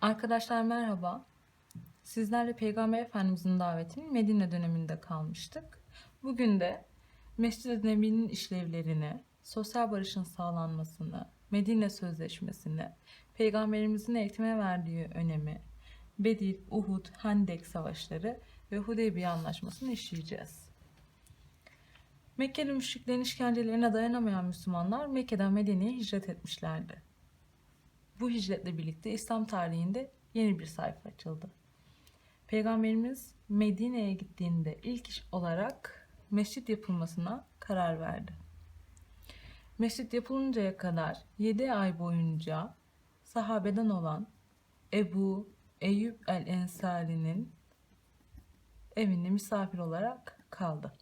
Arkadaşlar merhaba. Sizlerle Peygamber Efendimizin davetinin Medine döneminde kalmıştık. Bugün de Mescid-i Nebi'nin işlevlerini, sosyal barışın sağlanmasını, Medine Sözleşmesi'ni, Peygamberimizin eğitime verdiği önemi, Bedir, Uhud, Hendek savaşları ve Hudeybiye Anlaşması'nı işleyeceğiz. Mekkeli müşriklerin işkencelerine dayanamayan Müslümanlar Mekke'den Medine'ye hicret etmişlerdi. Bu hicretle birlikte İslam tarihinde yeni bir sayfa açıldı. Peygamberimiz Medine'ye gittiğinde ilk iş olarak mescit yapılmasına karar verdi. Mescit yapılıncaya kadar 7 ay boyunca sahabeden olan Ebu Eyyub el-Ensari'nin evinde misafir olarak kaldı.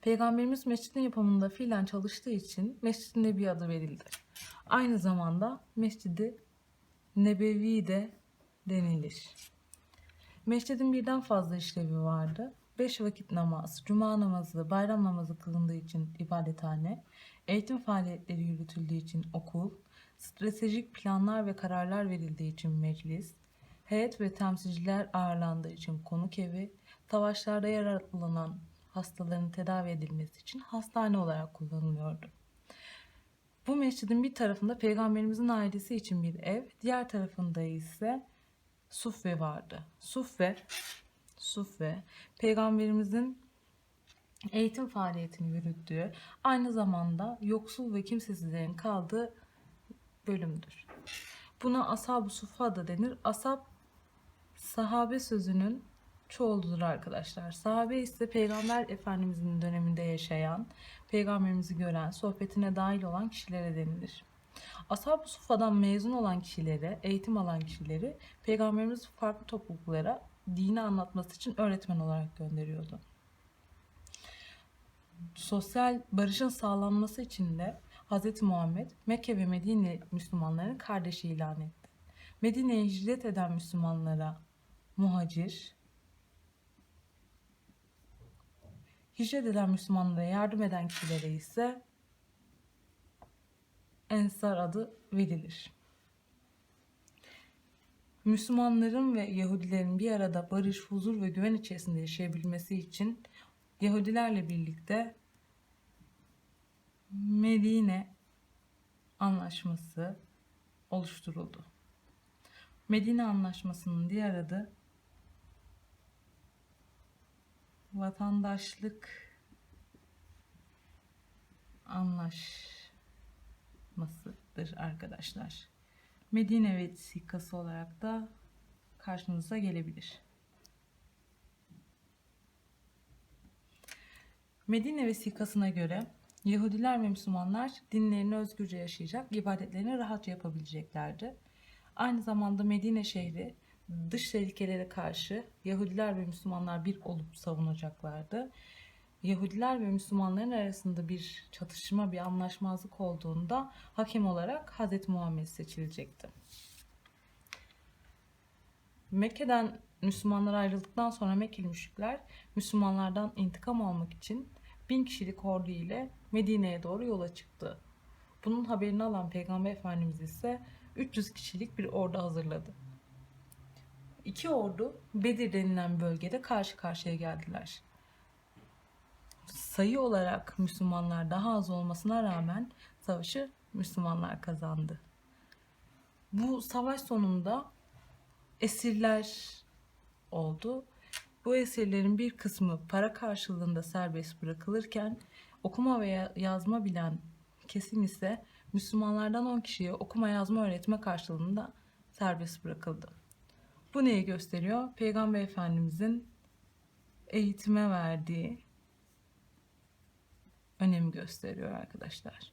Peygamberimiz mescidin yapımında fiilen çalıştığı için Mescid-i Nebi adı verildi. Aynı zamanda Mescid-i Nebevi de denilir. Mescidin birden fazla işlevi vardı. Beş vakit namaz, cuma namazı, bayram namazı kılındığı için ibadethane, eğitim faaliyetleri yürütüldüğü için okul, stratejik planlar ve kararlar verildiği için meclis, heyet ve temsilciler ağırlandığı için konuk evi, savaşlarda yaralanan hastaların tedavi edilmesi için hastane olarak kullanılıyordu. Bu mescidin bir tarafında peygamberimizin ailesi için bir ev, diğer tarafında ise sufve vardı. Sufve, sufve peygamberimizin eğitim faaliyetini yürüttüğü, aynı zamanda yoksul ve kimsesizlerin kaldığı bölümdür. Buna ashab-ı suffa da denir. Ashab sahabe sözünün çoğuludur arkadaşlar. Sahabe ise Peygamber Efendimizin döneminde yaşayan, Peygamberimizi gören, sohbetine dahil olan kişilere denilir. Ashab-ı Suffa'dan mezun olan kişilere, eğitim alan kişileri Peygamberimiz farklı topluluklara dini anlatması için öğretmen olarak gönderiyordu. Sosyal barışın sağlanması için de Hz. Muhammed Mekke ve Medine Müslümanların kardeşi ilan etti. Medine'ye hicret eden Müslümanlara muhacir, hicret eden Müslümanlara yardım eden kişilere ise Ensar adı verilir. Müslümanların ve Yahudilerin bir arada barış, huzur ve güven içerisinde yaşayabilmesi için Yahudilerle birlikte Medine Anlaşması oluşturuldu. Medine Anlaşması'nın diğer adı vatandaşlık anlaşmasıdır arkadaşlar. Medine vesikası olarak da karşınıza gelebilir. Medine vesikasına göre Yahudiler ve Müslümanlar dinlerini özgürce yaşayacak, ibadetlerini rahatça yapabileceklerdi. Aynı zamanda Medine şehri dış tehlikelere karşı Yahudiler ve Müslümanlar bir olup savunacaklardı. Yahudiler ve Müslümanların arasında bir çatışma, bir anlaşmazlık olduğunda hakem olarak Hz. Muhammed seçilecekti. Mekke'den Müslümanlar ayrıldıktan sonra Mekkeli müşrikler Müslümanlardan intikam almak için bin kişilik ordu ile Medine'ye doğru yola çıktı. Bunun haberini alan Peygamber Efendimiz ise 300 kişilik bir ordu hazırladı. İki ordu Bedir denilen bölgede karşı karşıya geldiler. Sayı olarak Müslümanlar daha az olmasına rağmen savaşı Müslümanlar kazandı. Bu savaş sonunda esirler oldu. Bu esirlerin bir kısmı para karşılığında serbest bırakılırken okuma ve yazma bilen kesim ise Müslümanlardan 10 kişiye okuma yazma öğretme karşılığında serbest bırakıldı. Bu neyi gösteriyor? Peygamber Efendimizin eğitime verdiği önemi gösteriyor arkadaşlar.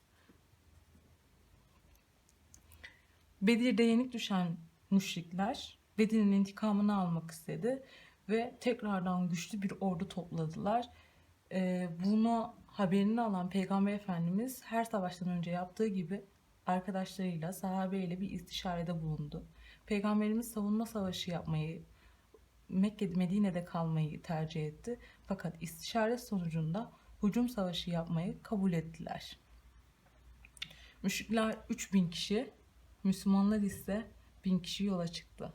Bedir'de yenik düşen müşrikler Bedir'in intikamını almak istedi ve tekrardan güçlü bir ordu topladılar. Ee, bunu haberini alan Peygamber Efendimiz her savaştan önce yaptığı gibi arkadaşlarıyla, sahabeyle bir istişarede bulundu. Peygamberimiz savunma savaşı yapmayı, Mekke, Medine'de kalmayı tercih etti. Fakat istişare sonucunda hücum savaşı yapmayı kabul ettiler. Müşrikler 3000 kişi, Müslümanlar ise bin kişi yola çıktı.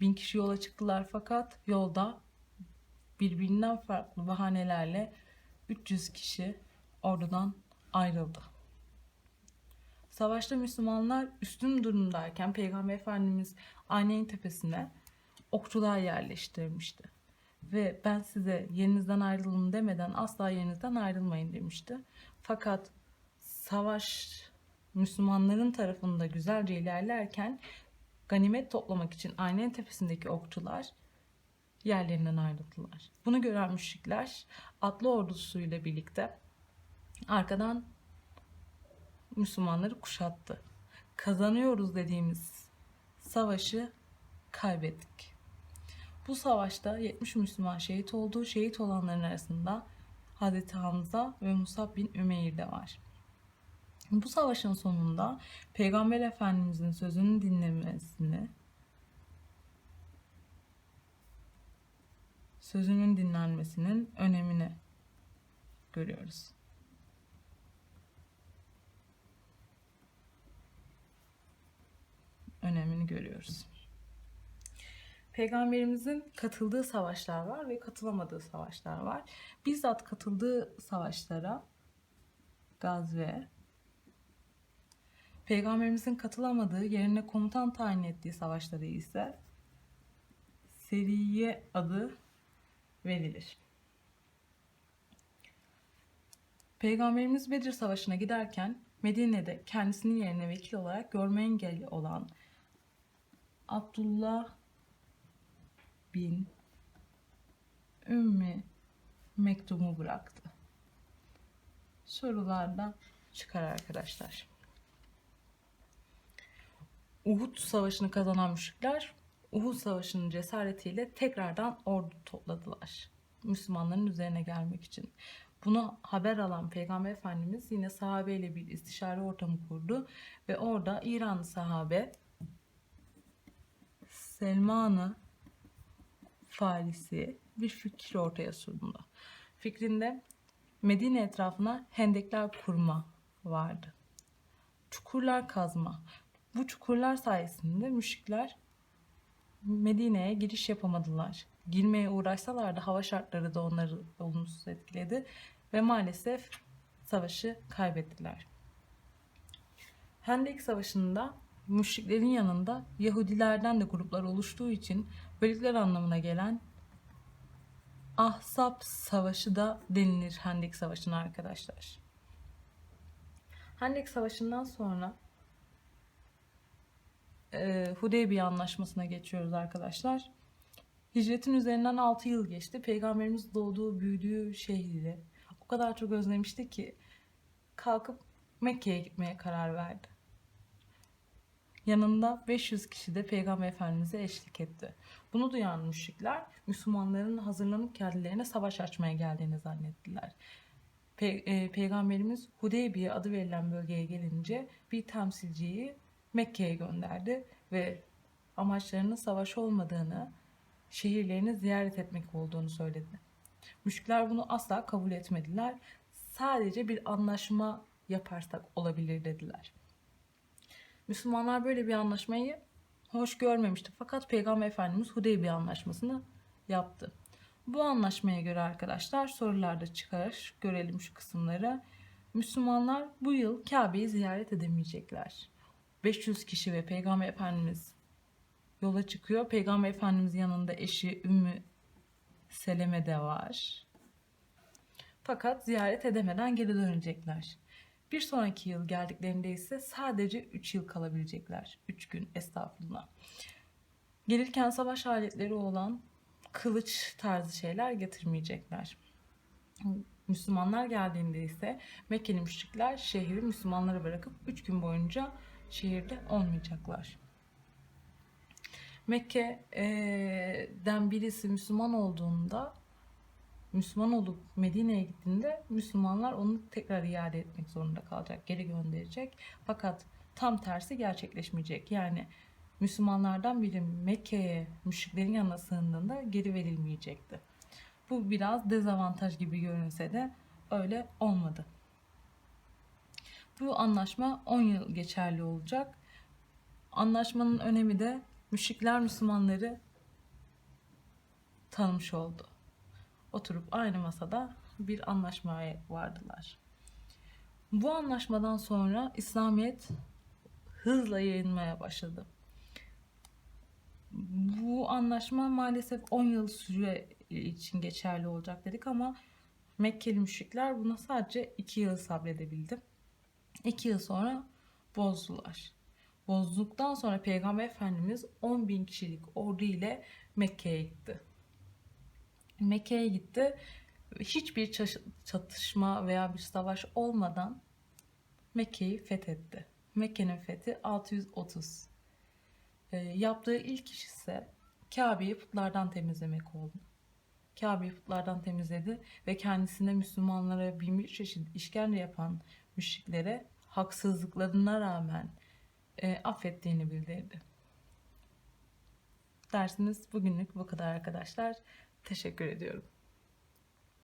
Bin kişi yola çıktılar fakat yolda birbirinden farklı bahanelerle 300 kişi ordudan ayrıldı. Savaşta Müslümanlar üstün durumdayken Peygamber Efendimiz Ayneyn tepesine okçular yerleştirmişti. Ve ben size yerinizden ayrılın demeden asla yerinizden ayrılmayın demişti. Fakat savaş Müslümanların tarafında güzelce ilerlerken ganimet toplamak için Aynen tepesindeki okçular yerlerinden ayrıldılar. Bunu gören müşrikler atlı ordusuyla birlikte arkadan Müslümanları kuşattı. Kazanıyoruz dediğimiz savaşı kaybettik. Bu savaşta 70 Müslüman şehit oldu. Şehit olanların arasında Hazreti Hamza ve Musab bin Ümeyr de var. Bu savaşın sonunda Peygamber Efendimizin sözünü dinlemesini sözünün dinlenmesinin önemini görüyoruz. Önemini görüyoruz. Peygamberimizin katıldığı savaşlar var ve katılamadığı savaşlar var. Bizzat katıldığı savaşlara gazve, Peygamberimizin katılamadığı yerine komutan tayin ettiği savaşları ise Seriye adı verilir. Peygamberimiz Bedir Savaşı'na giderken Medine'de kendisinin yerine vekil olarak görme engelli olan Abdullah bin Ümmü mektubu bıraktı. Sorulardan çıkar arkadaşlar. Uhud Savaşı'nı kazanan müşrikler Uhud Savaşı'nın cesaretiyle tekrardan ordu topladılar. Müslümanların üzerine gelmek için. Bunu haber alan Peygamber Efendimiz yine sahabeyle bir istişare ortamı kurdu ve orada İranlı sahabe Selman'ı Farisi bir fikir ortaya sundu. Fikrinde Medine etrafına hendekler kurma vardı. Çukurlar kazma. Bu çukurlar sayesinde müşrikler Medine'ye giriş yapamadılar. Girmeye uğraşsalar da hava şartları da onları olumsuz etkiledi ve maalesef savaşı kaybettiler. Hendek Savaşı'nda müşriklerin yanında Yahudilerden de gruplar oluştuğu için bölükler anlamına gelen Ahzab Savaşı da denilir Hendek Savaşı'na arkadaşlar. Hendek Savaşı'ndan sonra e, Hudeybiye Anlaşması'na geçiyoruz arkadaşlar. Hicretin üzerinden 6 yıl geçti. Peygamberimiz doğduğu, büyüdüğü şehri o kadar çok özlemişti ki kalkıp Mekke'ye gitmeye karar verdi. Yanında 500 kişi de Peygamber Efendimiz'e eşlik etti. Bunu duyan müşrikler Müslümanların hazırlanıp kendilerine savaş açmaya geldiğini zannettiler. Pe- e, Peygamberimiz Hudeybiye adı verilen bölgeye gelince bir temsilciyi Mekke'ye gönderdi ve amaçlarının savaş olmadığını, şehirlerini ziyaret etmek olduğunu söyledi. Müşrikler bunu asla kabul etmediler. Sadece bir anlaşma yaparsak olabilir dediler. Müslümanlar böyle bir anlaşmayı hoş görmemişti. Fakat Peygamber Efendimiz Hudeybiye anlaşmasını yaptı. Bu anlaşmaya göre arkadaşlar sorularda çıkar. Görelim şu kısımları. Müslümanlar bu yıl Kabe'yi ziyaret edemeyecekler. 500 kişi ve Peygamber Efendimiz yola çıkıyor. Peygamber Efendimiz yanında eşi Ümmü Seleme de var. Fakat ziyaret edemeden geri dönecekler. Bir sonraki yıl geldiklerinde ise sadece 3 yıl kalabilecekler. 3 gün estağfurullah. Gelirken savaş aletleri olan kılıç tarzı şeyler getirmeyecekler. Müslümanlar geldiğinde ise Mekkeli müşrikler şehri Müslümanlara bırakıp 3 gün boyunca şehirde olmayacaklar. Mekke'den birisi Müslüman olduğunda Müslüman olup Medine'ye gittiğinde Müslümanlar onu tekrar iade etmek zorunda kalacak, geri gönderecek. Fakat tam tersi gerçekleşmeyecek. Yani Müslümanlardan biri Mekke'ye müşriklerin yanına sığındığında geri verilmeyecekti. Bu biraz dezavantaj gibi görünse de öyle olmadı. Bu anlaşma 10 yıl geçerli olacak. Anlaşmanın önemi de müşrikler Müslümanları tanımış oldu. Oturup aynı masada bir anlaşmaya vardılar. Bu anlaşmadan sonra İslamiyet hızla yayılmaya başladı. Bu anlaşma maalesef 10 yıl süre için geçerli olacak dedik ama Mekkeli müşrikler buna sadece 2 yıl sabredebildi. 2 yıl sonra bozdular. Bozduktan sonra Peygamber Efendimiz 10 bin kişilik ordu ile Mekke'ye gitti. Mekke'ye gitti. Hiçbir çatışma veya bir savaş olmadan Mekke'yi fethetti. Mekke'nin fethi 630. Ee, yaptığı ilk iş ise Kabe'yi putlardan temizlemek oldu. Kabe'yi putlardan temizledi ve kendisine Müslümanlara bir çeşit işkence yapan müşriklere haksızlıklarına rağmen e, affettiğini bildirdi. Dersimiz bugünlük bu kadar arkadaşlar. Teşekkür ediyorum.